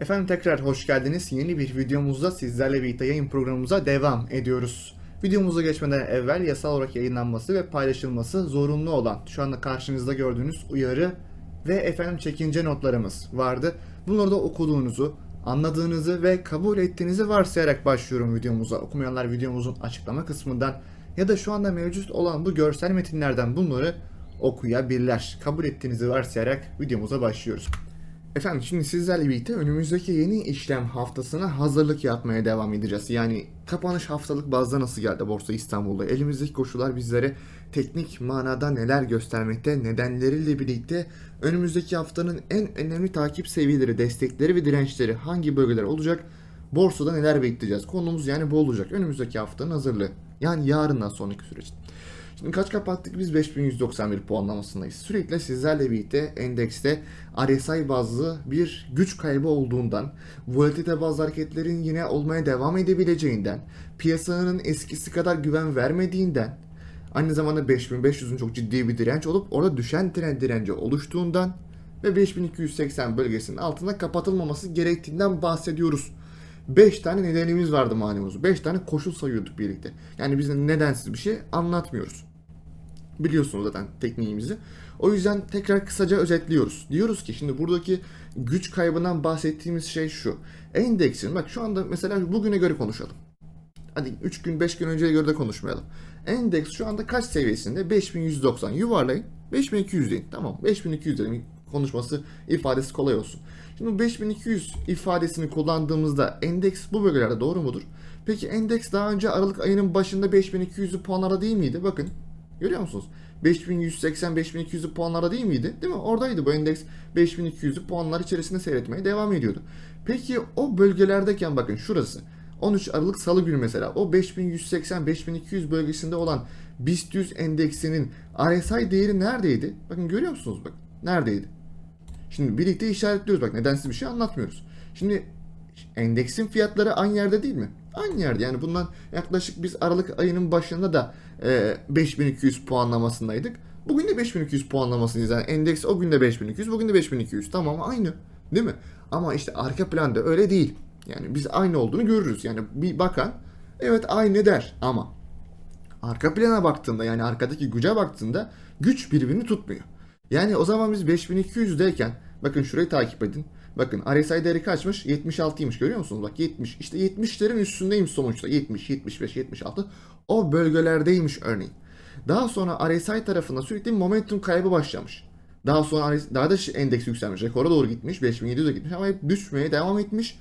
Efendim tekrar hoş geldiniz. Yeni bir videomuzda sizlerle birlikte yayın programımıza devam ediyoruz. Videomuza geçmeden evvel yasal olarak yayınlanması ve paylaşılması zorunlu olan şu anda karşınızda gördüğünüz uyarı ve efendim çekince notlarımız vardı. Bunları da okuduğunuzu, anladığınızı ve kabul ettiğinizi varsayarak başlıyorum videomuza. Okumayanlar videomuzun açıklama kısmından ya da şu anda mevcut olan bu görsel metinlerden bunları okuyabilirler. Kabul ettiğinizi varsayarak videomuza başlıyoruz. Efendim şimdi sizlerle birlikte önümüzdeki yeni işlem haftasına hazırlık yapmaya devam edeceğiz. Yani kapanış haftalık bazda nasıl geldi Borsa İstanbul'da? Elimizdeki koşullar bizlere teknik manada neler göstermekte, nedenleriyle birlikte önümüzdeki haftanın en önemli takip seviyeleri, destekleri ve dirençleri hangi bölgeler olacak? Borsada neler bekleyeceğiz? Konumuz yani bu olacak. Önümüzdeki haftanın hazırlığı. Yani yarından sonraki süreç. Şimdi kaç kapattık? Biz 5191 puanlamasındayız. Sürekli sizlerle birlikte endekste RSI bazlı bir güç kaybı olduğundan, volatilite bazlı hareketlerin yine olmaya devam edebileceğinden, piyasanın eskisi kadar güven vermediğinden, aynı zamanda 5500'ün çok ciddi bir direnç olup orada düşen trend direnci oluştuğundan ve 5280 bölgesinin altında kapatılmaması gerektiğinden bahsediyoruz. 5 tane nedenimiz vardı manimuz. 5 tane koşul sayıyorduk birlikte. Yani biz nedensiz bir şey anlatmıyoruz. Biliyorsunuz zaten tekniğimizi. O yüzden tekrar kısaca özetliyoruz. Diyoruz ki şimdi buradaki güç kaybından bahsettiğimiz şey şu. Endeksin bak şu anda mesela bugüne göre konuşalım. Hadi 3 gün 5 gün önceye göre de konuşmayalım. Endeks şu anda kaç seviyesinde? 5190 yuvarlayın. 5200 deyin. Tamam 5200 dedim. Konuşması ifadesi kolay olsun. Şimdi bu 5200 ifadesini kullandığımızda endeks bu bölgelerde doğru mudur? Peki endeks daha önce Aralık ayının başında 5200'lü puanlara değil miydi? Bakın görüyor musunuz? 5180 5200'lü puanlara değil miydi? Değil mi? Oradaydı bu endeks 5200'lü puanlar içerisinde seyretmeye devam ediyordu. Peki o bölgelerdeyken bakın şurası 13 Aralık Salı günü mesela o 5180-5200 bölgesinde olan BIST 100 endeksinin RSI değeri neredeydi? Bakın görüyor musunuz bak neredeydi? Şimdi birlikte işaretliyoruz bak nedensiz bir şey anlatmıyoruz. Şimdi endeksin fiyatları aynı yerde değil mi? Aynı yerde yani bundan yaklaşık biz Aralık ayının başında da e, 5200 puanlamasındaydık. Bugün de 5200 puanlamasındayız. Yani endeks o gün de 5200, bugün de 5200. Tamam aynı. Değil mi? Ama işte arka planda öyle değil. Yani biz aynı olduğunu görürüz. Yani bir bakan evet aynı der ama arka plana baktığında yani arkadaki güce baktığında güç birbirini tutmuyor. Yani o zaman biz 5200'deyken bakın şurayı takip edin. Bakın RSI değeri kaçmış? 76'ymış görüyor musunuz? Bak 70. İşte 70'lerin üstündeymiş sonuçta. 70, 75, 76. O bölgelerdeymiş örneğin. Daha sonra RSI tarafında sürekli momentum kaybı başlamış. Daha sonra daha da endeks yükselmiş. Rekora doğru gitmiş. 5700'e gitmiş ama hep düşmeye devam etmiş.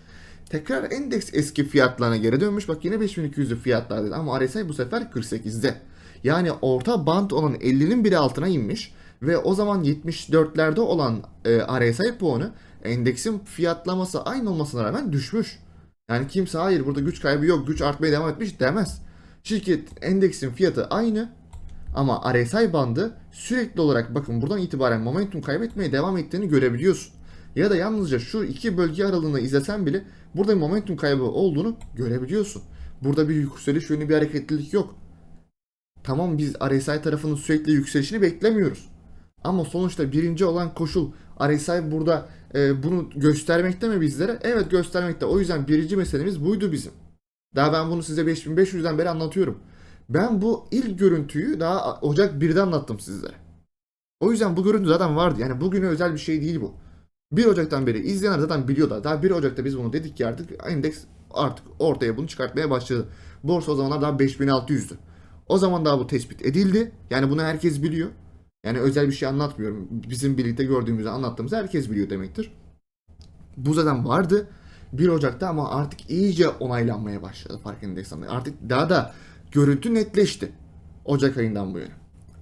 Tekrar endeks eski fiyatlarına geri dönmüş. Bak yine 5200'lü fiyatlar dedi ama RSI bu sefer 48'de. Yani orta band olan 50'nin biri altına inmiş ve o zaman 74'lerde olan e, RSI puanı endeksin fiyatlaması aynı olmasına rağmen düşmüş. Yani kimse hayır burada güç kaybı yok güç artmaya devam etmiş demez. Şirket endeksin fiyatı aynı ama RSI bandı sürekli olarak bakın buradan itibaren momentum kaybetmeye devam ettiğini görebiliyorsun. Ya da yalnızca şu iki bölge aralığını izlesen bile burada bir momentum kaybı olduğunu görebiliyorsun. Burada bir yükseliş yönlü bir hareketlilik yok. Tamam biz RSI tarafının sürekli yükselişini beklemiyoruz. Ama sonuçta birinci olan koşul RSI burada e, bunu göstermekte mi bizlere? Evet göstermekte. O yüzden birinci meselemiz buydu bizim. Daha ben bunu size 5500'den beri anlatıyorum. Ben bu ilk görüntüyü daha Ocak 1'de anlattım sizlere. O yüzden bu görüntü zaten vardı. Yani bugüne özel bir şey değil bu. 1 Ocak'tan beri izleyenler zaten biliyorlar. Daha 1 Ocak'ta biz bunu dedik ki artık endeks artık ortaya bunu çıkartmaya başladı. Borsa o zamanlar daha 5600'dü. O zaman daha bu tespit edildi. Yani bunu herkes biliyor. Yani özel bir şey anlatmıyorum. Bizim birlikte gördüğümüzü anlattığımızı herkes biliyor demektir. Bu zaten vardı 1 Ocak'ta ama artık iyice onaylanmaya başladı farkındaysan. Artık daha da görüntü netleşti. Ocak ayından bu yana.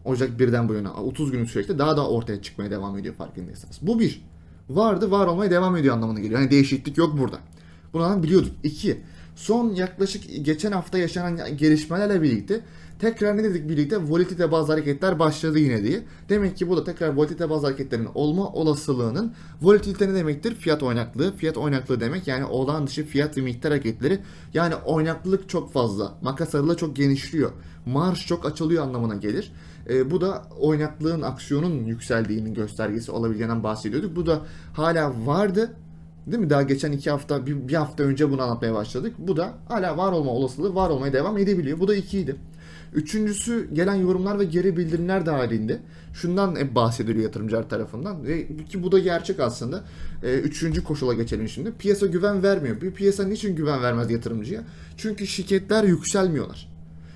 Ocak 1'den bu yana 30 günlük süreçte daha da ortaya çıkmaya devam ediyor farkındaysanız. Bu bir. Vardı var olmaya devam ediyor anlamına geliyor. Yani değişiklik yok burada. Bunu biliyorduk. İki. Son yaklaşık geçen hafta yaşanan gelişmelerle birlikte tekrar ne dedik birlikte volatilite bazı hareketler başladı yine diye. Demek ki bu da tekrar volatilite bazı hareketlerin olma olasılığının volatilite ne demektir? Fiyat oynaklığı. Fiyat oynaklığı demek yani olağan dışı fiyat ve miktar hareketleri. Yani oynaklılık çok fazla. Makas aralığı çok genişliyor. Marş çok açılıyor anlamına gelir. E, bu da oynaklığın, aksiyonun yükseldiğinin göstergesi olabileceğinden bahsediyorduk. Bu da hala vardı Değil mi? Daha geçen iki hafta, bir, bir hafta önce bunu anlatmaya başladık. Bu da hala var olma olasılığı var olmaya devam edebiliyor. Bu da ikiydi. Üçüncüsü gelen yorumlar ve geri bildirimler dahilinde şundan bahsediliyor yatırımcılar tarafından. Ve ki bu da gerçek aslında. Ee, üçüncü koşula geçelim şimdi. Piyasa güven vermiyor. Bir piyasa niçin güven vermez yatırımcıya? Çünkü şirketler yükselmiyorlar.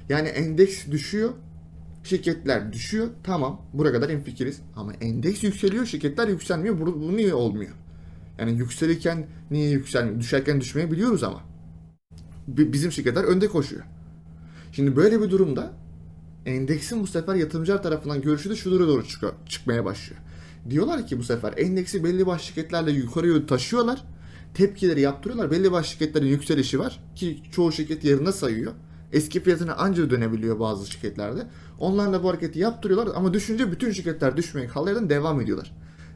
Yani endeks düşüyor, şirketler düşüyor. Tamam, buraya kadar hemfikiriz. Ama endeks yükseliyor, şirketler yükselmiyor. Bu, bu niye olmuyor? Yani yükselirken niye yükselmiyor? Düşerken düşmeyi biliyoruz ama. Bi- Bizim şirketler önde koşuyor. Şimdi böyle bir durumda endeksin bu sefer yatırımcılar tarafından görüşü de şuraya doğru çıkıyor, çıkmaya başlıyor. Diyorlar ki bu sefer endeksi belli başlı şirketlerle yukarıya taşıyorlar. Tepkileri yaptırıyorlar. Belli başlı şirketlerin yükselişi var ki çoğu şirket yerine sayıyor. Eski fiyatına anca dönebiliyor bazı şirketlerde. Onlarla bu hareketi yaptırıyorlar ama düşünce bütün şirketler düşmeye kalırdan devam ediyorlar.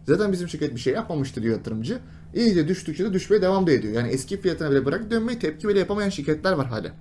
Zaten bizim şirket bir şey yapmamıştı diyor yatırımcı. İyice düştükçe de düşmeye devam da ediyor. Yani eski fiyatına bile bırak dönmeyi tepki bile yapamayan şirketler var hala.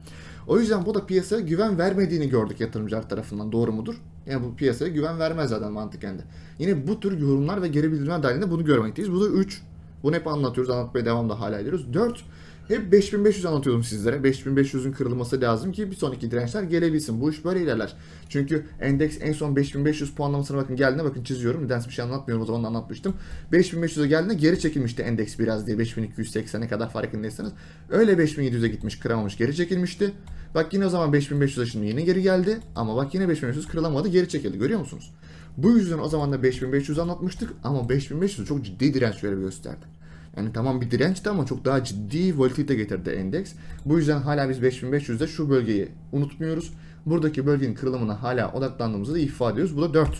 O yüzden bu da piyasaya güven vermediğini gördük yatırımcılar tarafından. Doğru mudur? Yani bu piyasaya güven vermez zaten mantıken de. Yine bu tür yorumlar ve geri bildirimler dahilinde bunu görmekteyiz. Bu da 3. Bunu hep anlatıyoruz. Anlatmaya devam da hala ediyoruz. 4. Hep 5500 anlatıyordum sizlere. 5500'ün kırılması lazım ki bir sonraki dirençler gelebilsin. Bu iş böyle ilerler. Çünkü endeks en son 5500 puanlamasına bakın geldiğinde bakın çiziyorum. Nedense bir şey anlatmıyorum o zaman anlatmıştım. 5500'e geldiğinde geri çekilmişti endeks biraz diye 5280'e kadar farkındaysanız. Öyle 5700'e gitmiş kıramamış geri çekilmişti. Bak yine o zaman 5500'e şimdi yine geri geldi. Ama bak yine 5500 kırılamadı geri çekildi görüyor musunuz? Bu yüzden o zaman da 5500 anlatmıştık ama 5500 çok ciddi direnç görevi gösterdi. Yani tamam bir dirençti ama çok daha ciddi volatilite getirdi endeks. Bu yüzden hala biz 5500'de şu bölgeyi unutmuyoruz. Buradaki bölgenin kırılımına hala odaklandığımızı da ifade ediyoruz. Bu da 4.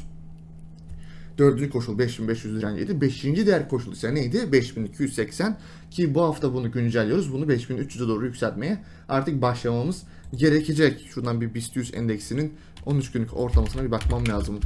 Dördüncü koşul 5500 direnciydi. Beşinci diğer koşul ise neydi? 5280 ki bu hafta bunu güncelliyoruz. Bunu 5300'e doğru yükseltmeye artık başlamamız gerekecek. Şuradan bir BIST 100 endeksinin 13 günlük ortalamasına bir bakmam lazım.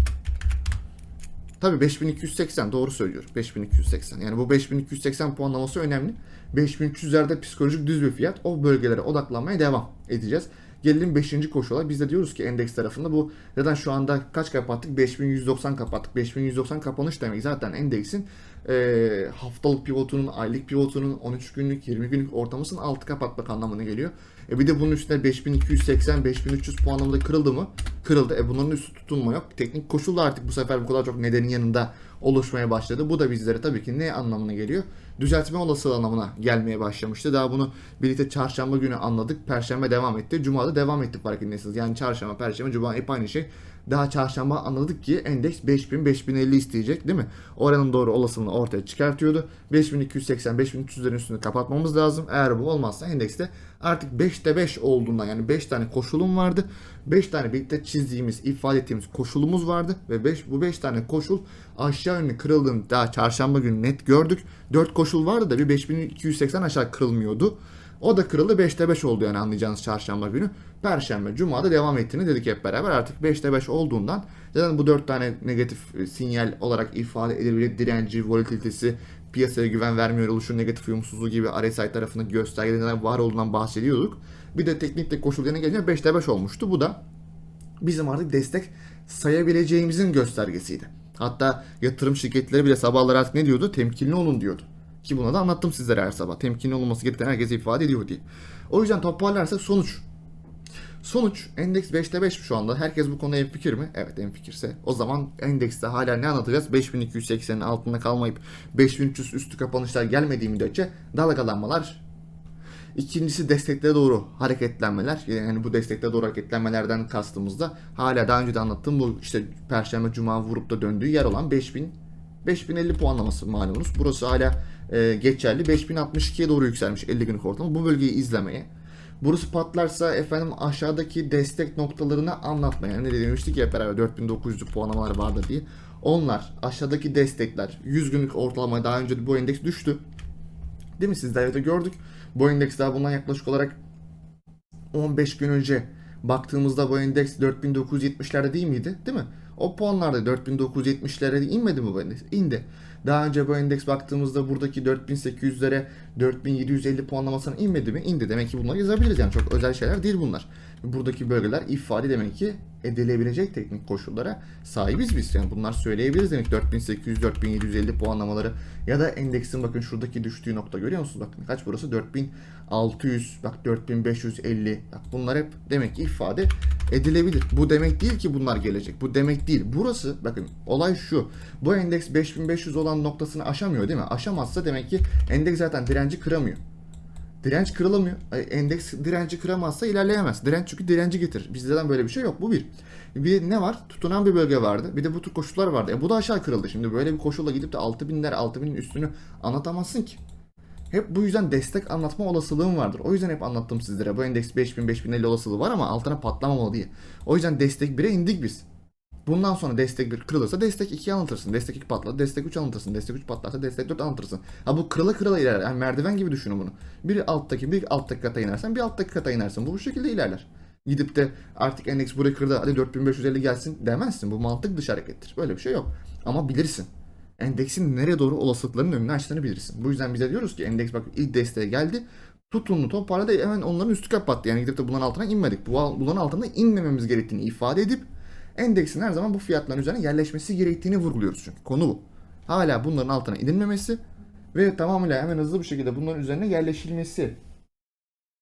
Tabii 5280 doğru söylüyor. 5280. Yani bu 5280 puanlaması önemli. 5300'lerde psikolojik düz bir fiyat. O bölgelere odaklanmaya devam edeceğiz. Gelelim 5. koşula. Biz de diyoruz ki endeks tarafında bu zaten şu anda kaç kapattık? 5190 kapattık. 5190 kapanış demek zaten endeksin e, haftalık pivotunun, aylık pivotunun, 13 günlük, 20 günlük ortalamasının altı kapatmak anlamına geliyor. E bir de bunun üstüne 5280, 5300 puanlamada kırıldı mı? Kırıldı. E bunların üstü tutunma yok. Teknik koşul da artık bu sefer bu kadar çok nedenin yanında oluşmaya başladı. Bu da bizlere tabii ki ne anlamına geliyor? Düzeltme olasılığı anlamına gelmeye başlamıştı. Daha bunu birlikte çarşamba günü anladık. Perşembe devam etti. Cuma'da devam etti farkındaysanız. Yani çarşamba, perşembe, cuma hep aynı şey. Daha çarşamba anladık ki endeks 5000-5050 isteyecek değil mi? Oranın doğru olasılığını ortaya çıkartıyordu. 5280-5300'lerin üstünü kapatmamız lazım. Eğer bu olmazsa endekste artık 5'te 5 olduğundan yani 5 tane koşulum vardı. 5 tane birlikte çizdiğimiz, ifade ettiğimiz koşulumuz vardı ve 5 bu 5 tane koşul aşağı yönlü kırıldığını daha çarşamba günü net gördük. 4 koşul vardı da bir 5280 aşağı kırılmıyordu. O da kırıldı 5'te 5 oldu yani anlayacağınız çarşamba günü. Perşembe, Cuma'da devam ettiğini dedik hep beraber. Artık 5'te 5 olduğundan zaten bu 4 tane negatif e, sinyal olarak ifade edilebilir. Direnci, volatilitesi, piyasaya güven vermiyor oluşu, negatif uyumsuzluğu gibi RSI tarafındaki göstergelerden var olduğundan bahsediyorduk. Bir de teknikte koşullarına gelince 5'te 5 olmuştu. Bu da bizim artık destek sayabileceğimizin göstergesiydi. Hatta yatırım şirketleri bile sabahları artık ne diyordu? Temkinli olun diyordu. Ki buna da anlattım sizlere her sabah. Temkinli olunması gereken herkese ifade ediyor diye. O yüzden toparlarsak sonuç. Sonuç endeks 5'te 5 şu anda. Herkes bu konuda fikir mi? Evet fikirse. O zaman endekste hala ne anlatacağız? 5280'in altında kalmayıp 5300 üstü kapanışlar gelmediği müddetçe dalgalanmalar İkincisi desteklere doğru hareketlenmeler. Yani bu desteklere doğru hareketlenmelerden kastımızda hala daha önce de anlattığım bu işte Perşembe Cuma vurup da döndüğü yer olan 5000 5050 puanlaması malumunuz. Burası hala e, geçerli. 5062'ye doğru yükselmiş 50 günlük ortalama. Bu bölgeyi izlemeye. Burası patlarsa efendim aşağıdaki destek noktalarını anlatmaya. Yani ne demiştik ya beraber 4900 puanlamalar vardı diye. Onlar aşağıdaki destekler 100 günlük ortalamaya daha önce bu endeks düştü. Değil mi? Sizler de gördük. Bu endeks daha bundan yaklaşık olarak 15 gün önce baktığımızda bu endeks 4970'lerde değil miydi? Değil mi? O puanlarda 4970'lere inmedi mi bu endeks? İndi. Daha önce bu endeks baktığımızda buradaki 4800'lere 4750 puanlamasına inmedi mi? İndi. Demek ki bunları yazabiliriz yani çok özel şeyler değil bunlar. Buradaki bölgeler ifade demek ki edilebilecek teknik koşullara sahibiz biz. Yani bunlar söyleyebiliriz demek 4800 4750 puanlamaları ya da endeksin bakın şuradaki düştüğü nokta görüyor musunuz? Bakın kaç burası? 4600 bak 4550 bak bunlar hep demek ki ifade edilebilir. Bu demek değil ki bunlar gelecek. Bu demek değil. Burası bakın olay şu. Bu endeks 5500 olan noktasını aşamıyor değil mi? Aşamazsa demek ki endeks zaten direnci kıramıyor. Direnç kırılamıyor. Endeks direnci kıramazsa ilerleyemez. Direnç çünkü direnci getirir. Bizden böyle bir şey yok. Bu bir. Bir ne var? Tutunan bir bölge vardı. Bir de bu tür koşullar vardı. E bu da aşağı kırıldı. Şimdi böyle bir koşulla gidip de 6000'ler 6000'in üstünü anlatamazsın ki. Hep bu yüzden destek anlatma olasılığım vardır. O yüzden hep anlattım sizlere. Bu endeks 5000 5050 olasılığı var ama altına patlamamalı diye. O yüzden destek 1'e indik biz. Bundan sonra destek 1 kırılırsa destek 2 anlatırsın. Destek 2 patladı. Destek 3 anlatırsın. Destek 3 patlarsa destek 4 anlatırsın. Ha bu kırıla kırıla ilerler. Yani merdiven gibi düşünün bunu. Bir alttaki bir alttaki kata inersen bir alttaki kata inersin. Bu bu şekilde ilerler. Gidip de artık endeks burayı kırdı hadi 4550 gelsin demezsin. Bu mantık dışı harekettir. Böyle bir şey yok. Ama bilirsin. Endeksin nereye doğru olasılıkların önünü açtığını bilirsin. Bu yüzden bize diyoruz ki endeks bak ilk desteğe geldi. Tutumlu toparladı hemen onların üstü kapattı. Yani gidip de bunların altına inmedik. Bu bunların altında inmememiz gerektiğini ifade edip endeksin her zaman bu fiyatların üzerine yerleşmesi gerektiğini vurguluyoruz çünkü. Konu bu. Hala bunların altına inilmemesi ve tamamıyla hemen hızlı bir şekilde bunların üzerine yerleşilmesi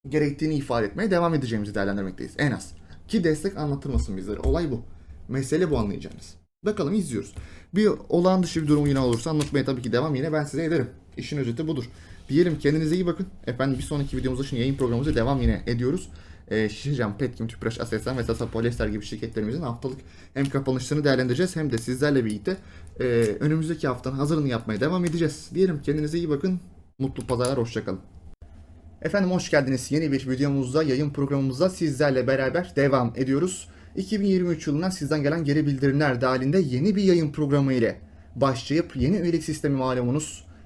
gerektiğini ifade etmeye devam edeceğimizi değerlendirmekteyiz en az. Ki destek anlatılmasın bizlere. Olay bu. Mesele bu anlayacağınız. Bakalım izliyoruz. Bir olağan dışı bir durum yine olursa anlatmaya tabii ki devam yine ben size ederim. İşin özeti budur. Diyelim kendinize iyi bakın. Efendim bir sonraki videomuzda şimdi yayın programımızı devam yine ediyoruz. Ee, Şişecam, Petkim, Tüpraş, Aselsan ve Sasa Polyester gibi şirketlerimizin haftalık hem kapanışlarını değerlendireceğiz hem de sizlerle birlikte e, önümüzdeki haftanın hazırlığını yapmaya devam edeceğiz. Diyelim kendinize iyi bakın. Mutlu pazarlar, hoşçakalın. Efendim hoş geldiniz. Yeni bir videomuzda, yayın programımızda sizlerle beraber devam ediyoruz. 2023 yılından sizden gelen geri bildirimler dahilinde yeni bir yayın programı ile başlayıp yeni üyelik sistemi malumunuz,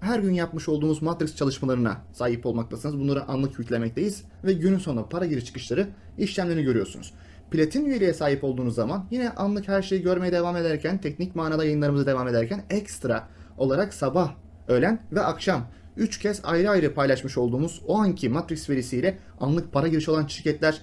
Her gün yapmış olduğumuz Matrix çalışmalarına sahip olmaktasınız. Bunları anlık yüklemekteyiz ve günün sonunda para giriş çıkışları işlemlerini görüyorsunuz. Platin üyeliğe sahip olduğunuz zaman yine anlık her şeyi görmeye devam ederken, teknik manada yayınlarımıza devam ederken ekstra olarak sabah, öğlen ve akşam 3 kez ayrı ayrı paylaşmış olduğumuz o anki Matrix verisiyle anlık para girişi olan şirketler